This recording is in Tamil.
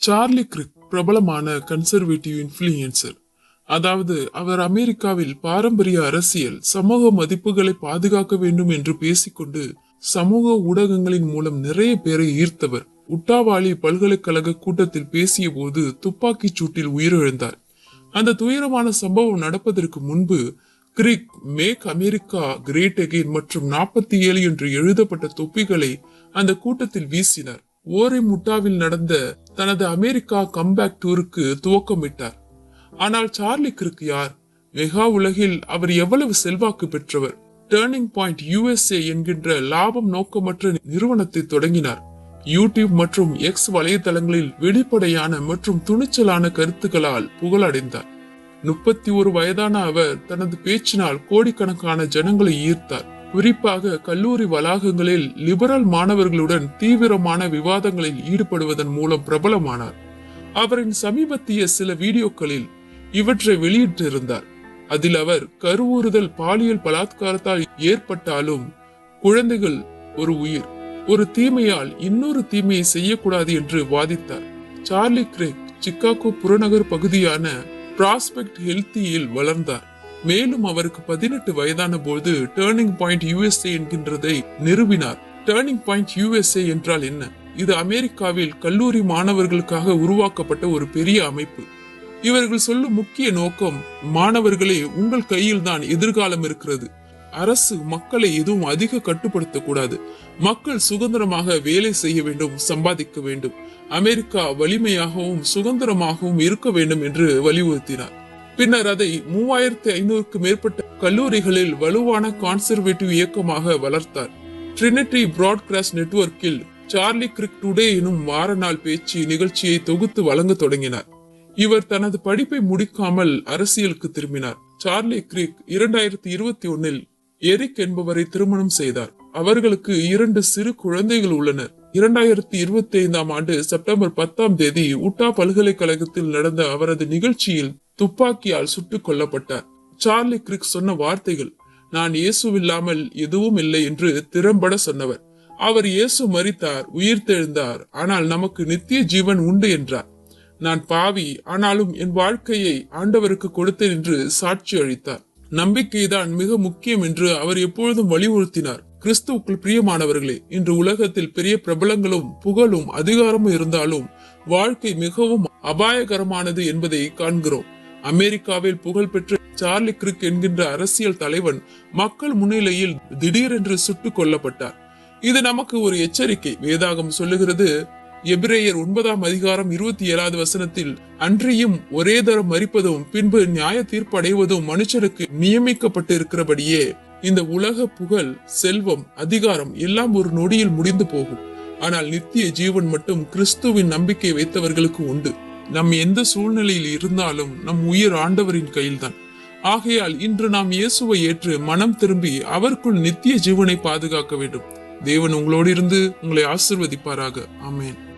சார்லி கிரிக் பிரபலமான கன்சர்வேட்டிவ் இன்ஃப்ளூயன்சர் அதாவது அவர் அமெரிக்காவில் பாரம்பரிய அரசியல் சமூக மதிப்புகளை பாதுகாக்க வேண்டும் என்று பேசிக்கொண்டு சமூக ஊடகங்களின் மூலம் நிறைய பேரை ஈர்த்தவர். உட்டாவாளி பல்கலைக்கழக கூட்டத்தில் பேசிய போது துப்பாக்கிச் சூட்டில் உயிரிழந்தார். அந்த துயரமான சம்பவம் நடப்பதற்கு முன்பு Kirk make America great again மற்றும் நாற்பத்தி ஏழு என்று எழுதப்பட்ட தொப்பிகளை அந்த கூட்டத்தில் வீசினார். ஓரை முட்டாவில் நடந்த தனது அமெரிக்கா கம்பேக் டூருக்கு துவக்கமிட்டார். ஆனால் சார்லி கிற்கு யார்? மெகா உலகில் அவர் எவ்வளவு செல்வாக்கு பெற்றவர்? டேர்னிங் பாயிண்ட் யூஎஸ்ஏ என்கின்ற லாபம் நோக்கமற்ற நிறுவனத்தை தொடங்கினார். யூடியூப் மற்றும் எக்ஸ் வலைதளங்களில் வெளிப்படையான மற்றும் துணிச்சலான கருத்துக்களால் புகழடைந்தார். முப்பத்தி ஒரு வயதான அவர் தனது பேச்சினால் கோடிக்கணக்கான ஜனங்களை ஈர்த்தார். குறிப்பாக கல்லூரி வளாகங்களில் லிபரல் மாணவர்களுடன் தீவிரமான விவாதங்களில் ஈடுபடுவதன் மூலம் பிரபலமானார். அவரின் சமீபத்திய சில வீடியோக்களில் இவற்றை வெளியிட்டிருந்தார். அதில் அவர் கருவுறுதல் பாலியல் பலாத்காரத்தால் ஏற்பட்டாலும் குழந்தைகள் ஒரு உயிர் ஒரு தீமையால் இன்னொரு தீமையை செய்யக்கூடாது என்று வாதித்தார். சார்லி கிரேக் சிக்காகோ புறநகர் பகுதியான பிராஸ்பெக்ட் ஹெல்த்தியில் வளர்ந்தார். மேலும் அவருக்கு பதினெட்டு வயதான போது டேர்னிங் பாயிண்ட் யுஎஸ்ஏ என்கின்றதை நிறுவினார் டேர்னிங் பாயிண்ட் யுஎஸ்ஏ என்றால் என்ன? இது அமெரிக்காவில் கல்லூரி மாணவர்களுக்காக உருவாக்கப்பட்ட ஒரு பெரிய அமைப்பு. இவர்கள் சொல்லும் முக்கிய நோக்கம் மாணவர்களே உங்கள் கையில் தான் எதிர்காலம் இருக்கிறது. அரசு மக்களை எதுவும் அதிக கட்டுப்படுத்த கூடாது மக்கள் சுதந்திரமாக வேலை செய்ய வேண்டும் சம்பாதிக்க வேண்டும். அமெரிக்கா வலிமையாகவும் சுதந்திரமாகவும் இருக்க வேண்டும் என்று வலியுறுத்தினார். பின்னர் அதை மூவாயிரத்தி ஐநூறுக்கு மேற்பட்ட கல்லூரிகளில் வலுவான கான்சர்வேட்டிவ் இயக்கமாக வளர்த்தார். ட்ரினிட்டி பிராட்காஸ்ட் நெட்வொர்க்கில் சார்லி கிரிக் டுடே எனும் வார நாள் பேச்சு நிகழ்ச்சியை தொகுத்து வழங்க தொடங்கினார். இவர் தனது படிப்பை முடிக்காமல் அரசியலுக்கு திரும்பினார். சார்லி கிரிக் இரண்டாயிரத்தி இருபத்தி ஒன்னில் எரிக் என்பவரை திருமணம் செய்தார். அவர்களுக்கு இரண்டு சிறு குழந்தைகள் உள்ளனர். இரண்டாயிரத்தி இருபத்தி ஐந்தாம் ஆண்டு செப்டம்பர் பத்தாம் தேதி உட்டா பல்கலைக்கழகத்தில் நடந்த அவரது நிகழ்ச்சியில் துப்பாக்கியால் சுட்டுக் கொல்லப்பட்டார். சார்லி கிரிக் சொன்ன வார்த்தைகள் நான் இயேசுவில்லாமல் எதுவும் இல்லை என்று திறம்பட சொன்னவர். அவர் இயேசு மரித்தார் உயிர்த்தெழுந்தார் ஆனால் நமக்கு நித்திய ஜீவன் உண்டு என்றார். நான் பாவி ஆனாலும் என் வாழ்க்கையை ஆண்டவருக்கு கொடுத்தேன் என்று சாட்சி அளித்தார். நம்பிக்கைதான் மிக முக்கியம் என்று அவர் எப்பொழுதும் வலியுறுத்தினார். கிறிஸ்துவுக்குள் பிரியமானவர்களே இன்று உலகத்தில் பெரிய பிரபலங்களும் புகழும் அதிகாரமும் இருந்தாலும் வாழ்க்கை மிகவும் அபாயகரமானது என்பதை காண்கிறோம். அமெரிக்காவில் புகழ்பெற்ற சார்லி கிரிக் என்கின்ற அரசியல் தலைவன் மக்கள் முன்னிலையில் திடீரென்று சுட்டுக் கொல்லப்பட்டார். இது நமக்கு ஒரு எச்சரிக்கை. வேதாகம் சொல்லுகிறது எபிரேயர் ஒன்பதாம் அதிகாரம் இருபத்தி ஏழாவது வசனத்தில் அன்றியும் ஒரே தரம் மறிப்பதும் பின்பு நியாய தீர்ப்பு அடைவதும் மனுஷனுக்கு நியமிக்கப்பட்டு இருக்கிறபடியே இந்த உலக புகழ் செல்வம் அதிகாரம் எல்லாம் ஒரு நொடியில் முடிந்து போகும். ஆனால் நித்திய ஜீவன் மட்டும் கிறிஸ்துவின் நம்பிக்கை வைத்தவர்களுக்கு உண்டு. நம் எந்த சூழ்நிலையில் இருந்தாலும் நம் உயிர் ஆண்டவரின் கையில்தான். ஆகையால் இன்று நாம் இயேசுவை ஏற்று மனம் திரும்பி அவருக்குள் நித்திய ஜீவனை பாதுகாக்க வேண்டும். தேவன் உங்களோடு இருந்து உங்களை ஆசிர்வதிப்பாராக. ஆமேன்.